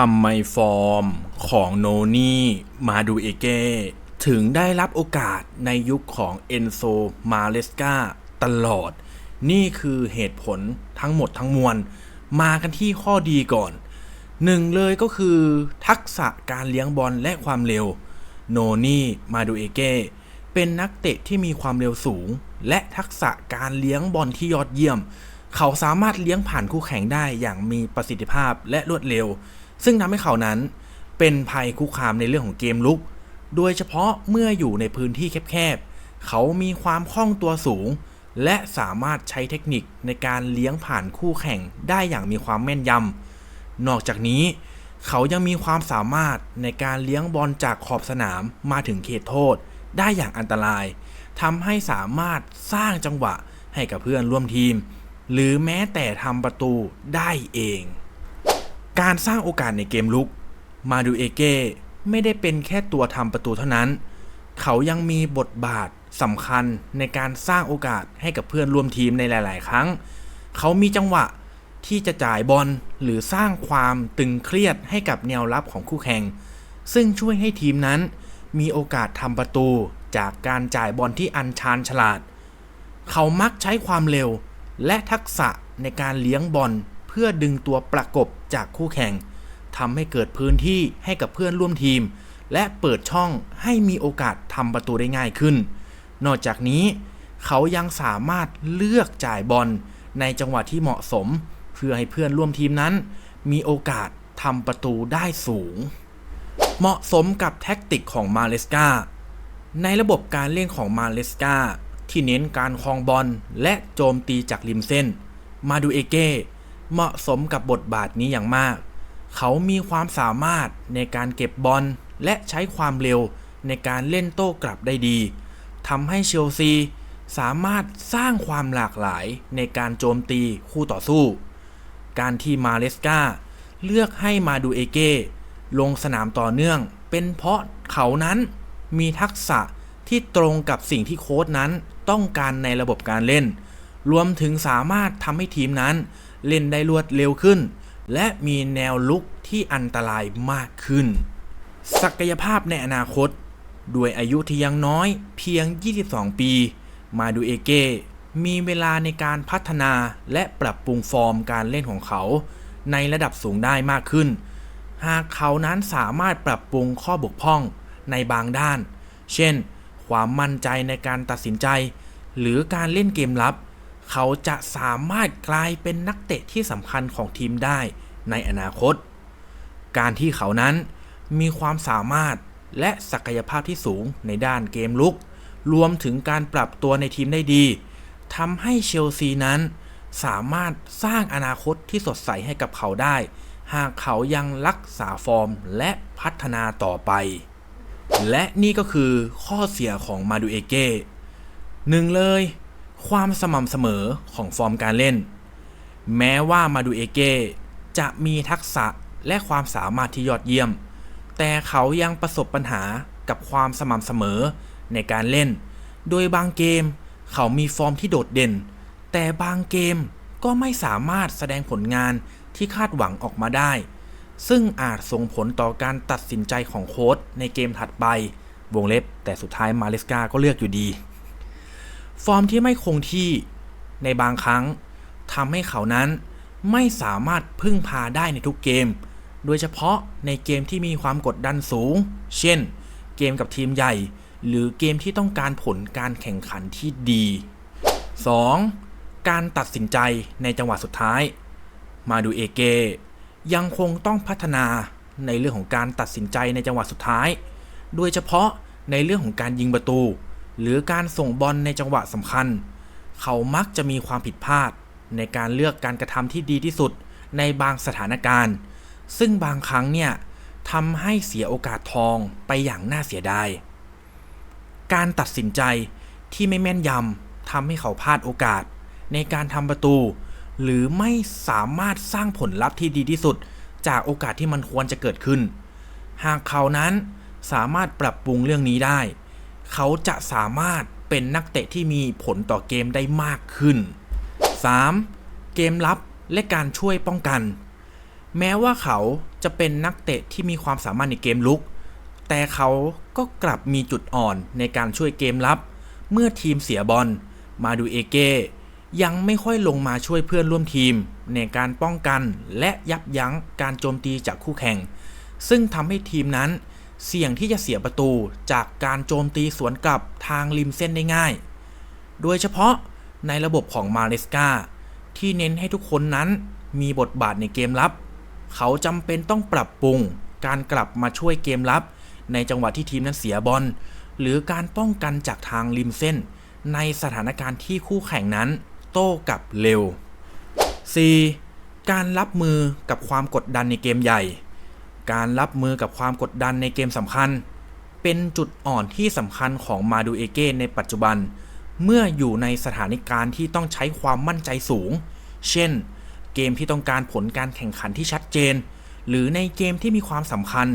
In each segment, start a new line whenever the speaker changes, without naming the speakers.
ทำไมฟอร์มของโนนี่มาดูเอเก้ถึงได้รับโอกาสในยุคของเอนโซมาเลสกาตลอด นี่คือเหตุผลทั้งหมดทั้งมวล มากันที่ข้อดีก่อนหนึ่งเลยก็คือทักษะการเลี้ยงบอลและความเร็ว โนนี่มาดูเอเก้เป็นนักเตะที่มีความเร็วสูง และทักษะการเลี้ยงบอลที่ยอดเยี่ยม เขาสามารถเลี้ยงผ่านคู่แข่งได้อย่างมีประสิทธิภาพและรวดเร็ว ซึ่งทำให้เขานั้นเป็นภัยคุกคามในเรื่องของเกมลุก โดยเฉพาะเมื่ออยู่ในพื้นที่แคบๆ เขามีความคล่องตัวสูง และสามารถใช้เทคนิคในการเลี้ยงผ่านคู่แข่งได้อย่างมีความแม่นยำ นอกจากนี้ เขายังมีความสามารถในการเลี้ยงบอลจากขอบสนามมาถึงเขตโทษ ได้อย่างอันตรายทำให้สามารถสร้างจังหวะให้กับเพื่อนร่วมทีม หรือแม้แต่ทำประตูได้เอง การสร้างโอกาสในเกมลุก มาดูเอเก้ไม่ได้เป็นแค่ตัวทำประตูเท่านั้น เขายังมีบทบาทสำคัญในการสร้างโอกาสให้กับเพื่อนร่วมทีมในหลาย ๆ ครั้ง เขามีจังหวะที่จะจ่ายบอลหรือสร้างความตึงเครียดให้กับแนวรับของคู่แข่ง ซึ่งช่วยให้ทีมนั้น มีโอกาสทำประตูจากการจ่ายบอลที่อันชาญฉลาด เขามักใช้ความเร็วและทักษะในการเลี้ยงบอล พื่อดึงตัวประกบจากคู่แข่งทำให้เกิดพื้นที่ให้กับเพื่อนร่วมทีม และเปิดช่องให้มีโอกาสทำประตูได้ง่ายขึ้น นอกจากนี้ เขายังสามารถเลือกจ่ายบอลในจังหวะที่เหมาะสม เพื่อให้เพื่อนร่วมทีมนั้น มีโอกาสทำประตูได้สูง เหมาะสมกับแท็กติกของมาเลสกาในระบบการเล่นของมาเลสกาที่เน้นการคลองบอลและโจมตีจากริมเส้น มาดูเอเก้ เหมาะสมกับบทบาทนี้อย่างมาก เขามีความสามารถในการเก็บบอลและใช้ความเร็วในการเล่นโต้กลับได้ดีทำให้เชลซีสามารถสร้างความหลากหลายในการโจมตีคู่ต่อสู้ การที่มาเลสกาเลือกให้มาดูเอเก้ลงสนามต่อเนื่อง เป็นเพราะเขานั้นมีทักษะที่ตรงกับสิ่งที่โค้ชนั้นต้องการในระบบการเล่น รวมถึงสามารถทำให้ทีมนั้น เล่นได้รวดเร็วขึ้น และมีแนวลุกที่อันตรายมากขึ้น ศักยภาพในอนาคต ด้วยอายุที่ยังน้อยเพียง 22 ปี มาดูเอเกมีเวลาในการพัฒนาและปรับปรุงฟอร์มการเล่นของเขา ในระดับสูงได้มากขึ้น หากเขานั้นสามารถปรับปรุงข้อบกพร่องในบางด้าน เช่น ความมั่นใจในการตัดสินใจ หรือการเล่นเกมลับ เขาจะสามารถกลายเป็นนักเตะที่สำคัญของทีมได้ในอนาคต การที่เขานั้นมีความสามารถและศักยภาพที่สูงในด้านเกมลุก รวมถึงการปรับตัวในทีมได้ดีทำให้เชลซีนั้น สามารถสร้างอนาคตที่สดใสให้กับเขาได้ หากเขายังรักษาฟอร์มและพัฒนาต่อไป และนี่ก็คือข้อเสียของมาดูเอเก้หนึ่งเลย ความสม่ำเสมอของฟอร์มการเล่น แม้ว่ามาดูเอเก้จะมีทักษะและความสามารถที่ยอดเยี่ยม แต่เขายังประสบปัญหากับความสม่ำเสมอในการเล่น โดยบางเกมเขามีฟอร์มที่โดดเด่น แต่บางเกมก็ไม่สามารถแสดงผลงานที่คาดหวังออกมาได้ ซึ่งอาจส่งผลต่อการตัดสินใจของโค้ชในเกมถัดไป วงเล็บ แต่สุดท้ายมาเลสกาก็เลือกอยู่ดี ฟอร์มที่ไม่คงที่ในบางครั้งทำให้เขานั้นไม่สามารถพึ่งพาได้ในทุกเกม โดยเฉพาะในเกมที่มีความกดดันสูง เช่น เกมกับทีมใหญ่ หรือเกมที่ต้องการผลการแข่งขันที่ดี 2. การตัดสินใจในจังหวะสุดท้าย มาดูเอเก ยังคงต้องพัฒนาในเรื่องของการตัดสินใจในจังหวะสุดท้าย โดยเฉพาะในเรื่องของการยิงประตู หรือการส่งบอลในจังหวะสำคัญ เขามักจะมีความผิดพลาด ในการเลือกการกระทำที่ดีที่สุดในบางสถานการณ์ ซึ่งบางครั้งเนี่ยทำให้เสียโอกาสทองไปอย่างน่าเสียดาย การตัดสินใจที่ไม่แม่นยำทำให้เขาพลาดโอกาส ในการทำประตู หรือไม่สามารถสร้างผลลัพธ์ที่ดีที่สุด จากโอกาสที่มันควรจะเกิดขึ้น หากเขานั้นสามารถปรับปรุงเรื่องนี้ได้ เขาจะสามารถเป็นนักเตะที่มีผลต่อเกมได้มากขึ้น 3. เกมลับและการช่วยป้องกัน แม้ว่าเขาจะเป็นนักเตะที่มีความสามารถในเกมลุก แต่เขาก็กลับมีจุดอ่อนในการช่วยเกมรับ เมื่อทีมเสียบอล มาดูเอเกยังไม่ค่อยลงมาช่วยเพื่อนร่วมทีม ในการป้องกันและยับยั้งการโจมตีจากคู่แข่ง ซึ่งทำให้ทีมนั้น เสี่ยงที่จะเสียประตูจากการโจมตีสวนกลับทางริมเส้นได้ง่าย โดยเฉพาะในระบบของมาเลสกาที่เน้นให้ทุกคนนั้นมีบทบาทในเกมรับ เขาจำเป็นต้องปรับปรุงการกลับมาช่วยเกมรับ ในจังหวะที่ทีมนั้นเสียบอล หรือการป้องกันจากทางริมเส้น ในสถานการณ์ที่คู่แข่งนั้น โต้กลับเร็ว 4. การรับมือกับความกดดันในเกมใหญ่ การรับมือกับความกดดันในเกมสำคัญ เป็นจุดอ่อนที่สำคัญของมาดูเอเก้ในปัจจุบัน เมื่ออยู่ในสถานการณ์ที่ต้องใช้ความมั่นใจสูง เช่น เกมที่ต้องการผลการแข่งขันที่ชัดเจน หรือในเกมที่มีความสำคัญ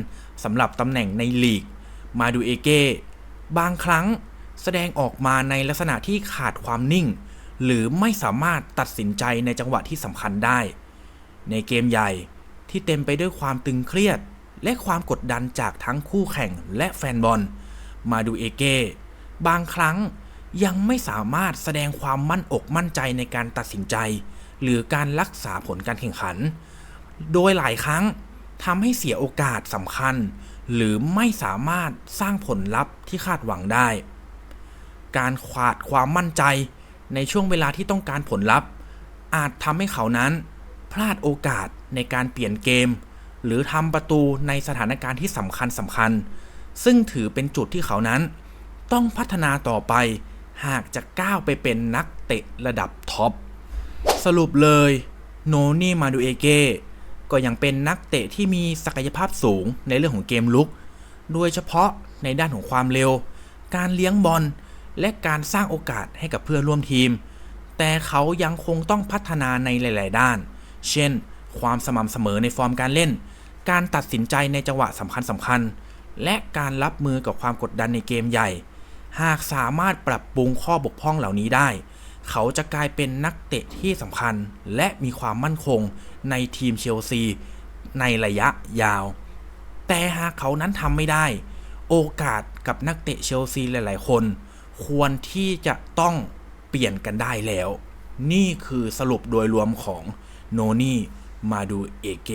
สำหรับตำแหน่งในลีก มาดูเอเก้บางครั้งแสดงออกมาในลักษณะที่ขาดความนิ่ง หรือไม่สามารถตัดสินใจในจังหวะที่สำคัญได้ ในเกมใหญ่ ที่เต็มไปด้วยความตึงเครียด และความกดดันจากทั้งคู่แข่งและแฟนบอล มาดูเอเก้บางครั้งยังไม่สามารถแสดงความมั่นอกมั่นใจในการตัดสินใจ หรือการรักษาผลการแข่งขัน โดยหลายครั้งทำให้เสียโอกาสสำคัญ หรือไม่สามารถสร้างผลลัพธ์ที่คาดหวังได้ การขาดความมั่นใจในช่วงเวลาที่ต้องการผลลัพธ์ อาจทำให้เขานั้น พลาดโอกาสในการเปลี่ยนเกม หรือทำประตูในสถานการณ์ที่สำคัญสำคัญ ซึ่งถือเป็นจุดที่เขานั้น ต้องพัฒนาต่อไป หากจะก้าวไปเป็นนักเตะระดับท็อป สรุปเลยโนนี่มาดูเอเกก็ยังเป็นนักเตะที่มีศักยภาพสูงในเรื่องของเกมลุก โดยเฉพาะในด้านของความเร็ว การเลี้ยงบอล และการสร้างโอกาสให้กับเพื่อนร่วมทีม แต่เขายังคงต้องพัฒนาในหลาย ๆ ด้าน เช่น ความสม่ำเสมอในฟอร์มการเล่น การตัดสินใจในจังหวะสำคัญสำคัญ และการรับมือกับความกดดันในเกมใหญ่ หากสามารถปรับปรุงข้อบกพร่องเหล่านี้ได้ เขาจะกลายเป็นนักเตะที่สำคัญ และมีความมั่นคงในทีมเชลซี ในระยะยาว แต่หากเขานั้นทำไม่ได้ โอกาสกับนักเตะเชลซีหลาย ๆ คน ควรที่จะต้องเปลี่ยนกันได้แล้ว นี่คือสรุปโดยรวมของ โนนี่ มาดูเอเก